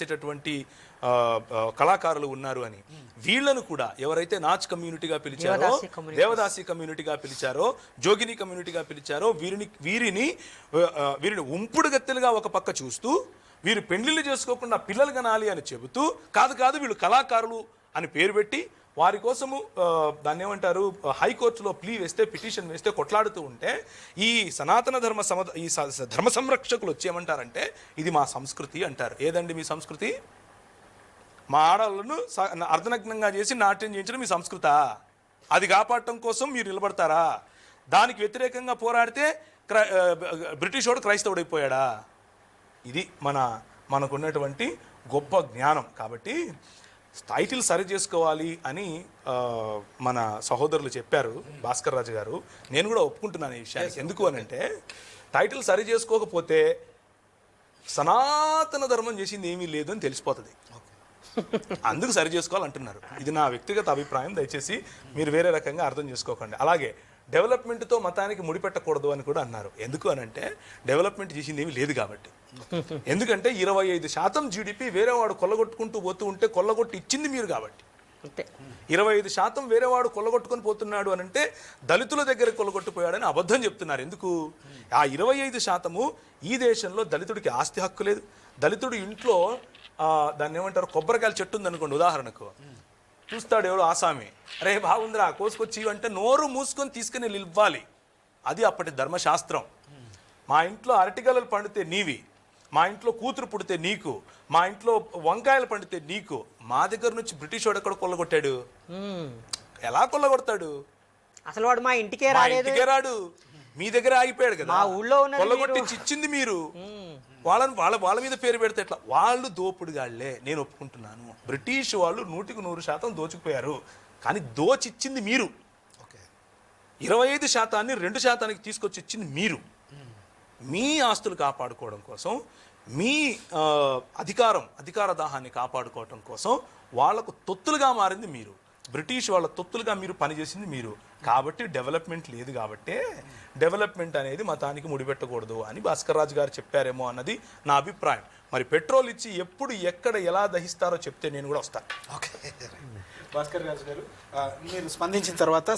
చేసేటటువంటి కళాకారులు ఉన్నారు అని. వీళ్ళను కూడా ఎవరైతే నాచ్ కమ్యూనిటీగా పిలిచారో దేవదాసి కమ్యూనిటీగా పిలిచారో జోగిని కమ్యూనిటీగా పిలిచారో వీరిని వీరిని వీరిని ఉంపుడు గత్తెలుగా ఒక పక్క చూస్తూ వీరు పెళ్ళిళ్ళు చేసుకోకుండా పిల్లలు కనాలి అని చెబుతూ కాదు కాదు వీళ్ళు కళాకారులు అని పేరు పెట్టి వారి కోసము దాన్ని ఏమంటారు హైకోర్టులో ప్లీ వేస్తే పిటిషన్ వేస్తే కొట్లాడుతూ ఉంటే ఈ సనాతన ధర్మ సమ ఈ ధర్మ సంరక్షకులు వచ్చేమంటారంటే ఇది మా సంస్కృతి అంటారు. ఏదండి మీ సంస్కృతి? మా ఆడవాళ్ళను అర్ధనగ్నంగా చేసి నాట్యం చేయించడం మీ సంస్కృత? అది కాపాడటం కోసం మీరు నిలబడతారా? దానికి వ్యతిరేకంగా పోరాడితే క్రై బ్రిటిష్ వాడు క్రైస్తవుడైపోయాడా? ఇది మన మనకున్నటువంటి గొప్ప జ్ఞానం. కాబట్టి టైటిల్ సరి చేసుకోవాలి అని మన సహోదరులు చెప్పారు భాస్కర్ రాజు గారు. నేను కూడా ఒప్పుకుంటున్నాను ఈ విషయానికి. ఎందుకు అని అంటే టైటిల్ సరి చేసుకోకపోతే సనాతన ధర్మం చేసింది ఏమీ లేదు అని తెలిసిపోతుంది. అందుకు సరి చేసుకోవాలంటున్నారు. ఇది నా వ్యక్తిగత అభిప్రాయం దయచేసి మీరు వేరే రకంగా అర్థం చేసుకోకండి. అలాగే డెవలప్మెంట్తో మతానికి ముడిపెట్టకూడదు అని కూడా అన్నారు. ఎందుకు అని అంటే డెవలప్మెంట్ చేసింది ఏమీ లేదు కాబట్టి. ఎందుకంటే ఇరవై ఐదు శాతం జీడిపి వేరే వాడు కొల్లగొట్టుకుంటూ పోతూ ఉంటే కొల్లగొట్టి ఇచ్చింది మీరు కాబట్టి. ఇరవై ఐదు శాతం వేరేవాడు కొల్లగొట్టుకొని పోతున్నాడు అని అంటే దళితుల దగ్గర కొల్లగొట్టుపోయాడని అబద్ధం చెప్తున్నారు. ఎందుకు? ఆ ఇరవై ఐదు శాతము ఈ దేశంలో దళితుడికి ఆస్తి హక్కు లేదు. దళితుడు ఇంట్లో దాన్ని ఏమంటారు? కొబ్బరికాయల చెట్టు ఉందనుకోండి ఉదాహరణకు. చూస్తాడు ఎవడో ఆసామి. అరే బాగుందిరా కోసుకొచ్చి ఇవ్వు" అంటే నోరు మూసుకొని తీసుకుని ఇవ్వాలి. అది అప్పటి ధర్మశాస్త్రం. మా ఇంట్లో అరటిగలలు పండితే నీవి. మా ఇంట్లో కూతురు పుడితే నీకు మా ఇంట్లో వంకాయలు పండితే నీకు మా దగ్గర నుంచి బ్రిటిష్ వాడు ఎక్కడ కొల్లగొట్టాడు. ఎలా కొల్లగొడతాడు? అసలు వాడు మా ఇంటికే మా రాలేదు. ఇంటికే రాడు. మీ దగ్గర ఆగిపోయాడు కదా. మా ఊళ్ళో ఉన్నది కొల్లగొట్టి మీరు. ఇచ్చింది మీరు. వాళ్ళని వాళ్ళ వాళ్ళ మీద పేరు పెడితే ఎట్లా? వాళ్ళు దోపుడుగాళ్ళే నేను ఒప్పుకుంటున్నాను. బ్రిటిష్ వాళ్ళు నూటికి నూరు శాతం దోచుకుపోయారు. కానీ దోచిచ్చింది మీరు. ఓకే. ఇరవై ఐదు శాతాన్ని రెండు శాతానికి తీసుకొచ్చి ఇచ్చింది మీరు. మీ ఆస్తులు కాపాడుకోవడం కోసం మీ అధికారం అధికార దాహాన్ని కాపాడుకోవడం కోసం వాళ్ళకు తొత్తులుగా మారింది మీరు. బ్రిటిష్ వాళ్ళ తొత్తులుగా మీరు పనిచేసింది మీరు. కాబట్టి డెవలప్మెంట్ లేదు కాబట్టే డెవలప్మెంట్ అనేది మతానికి ముడిపెట్టకూడదు అని భాస్కర్ రాజు గారు చెప్పారేమో అన్నది నా అభిప్రాయం. మరి పెట్రోల్ ఇచ్చి ఎప్పుడు ఎక్కడ ఎలా దహిస్తారో చెప్తే నేను కూడా వస్తాను ఓకే. భాస్కర్ రాజు గారు మీరు స్పందించిన తర్వాత